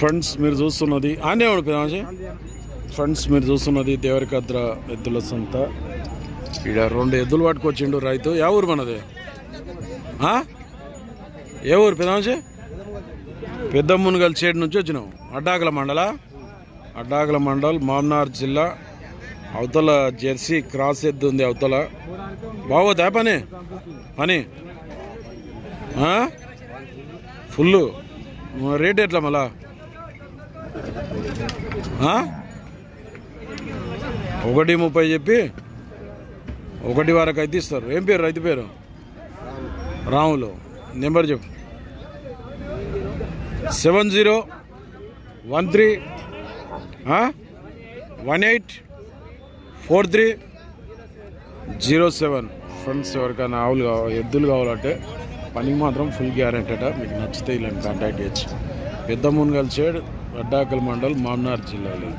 Friends మీరు చూస్తున్నది ఆనే ఉండిపోయినా ఫ్రెండ్స్ మీరు చూస్తున్నది దేవరికద్ర ఎద్దుల సొంత. ఇక్కడ రెండు ఎద్దులు పట్టుకొచ్చిండు రైతు. ఏ ఊరు మనది? ఏ ఊరు పెదాంశే పెద్ద మునుగల్ చేడు నుంచి వచ్చినావు. అడ్డాకుల మండల? అడ్డాకుల మండల్ మామ్నార్ జిల్లా. అవతల జెర్సీ క్రాస్ ఎద్దు ఉంది అవతల. బాగోదా పని? పని? ఫుల్ రేట్ ఎట్లా మళ్ళా? ఒకటి ముప్పై చెప్పి ఒకటి వరకు అయితే ఇస్తారు. ఏం పేరు? రైతు పేరు? రాములు. నెంబర్ చెప్పు. Seven zero one three one eight four three zero seven. Friends ఎవరికైనా ఆవులు కావాలి ఎద్దులు కావాలంటే పనికి మాత్రం ఫుల్ గ్యారెంటీ అట. మీకు నచ్చితే ఇలాంటి కాంటాక్ట్ చేయొచ్చు. పెద్ద మున్గల్ చేడు వడ్డాకల్ మండల్ మామ్నార్ జిల్లాలో.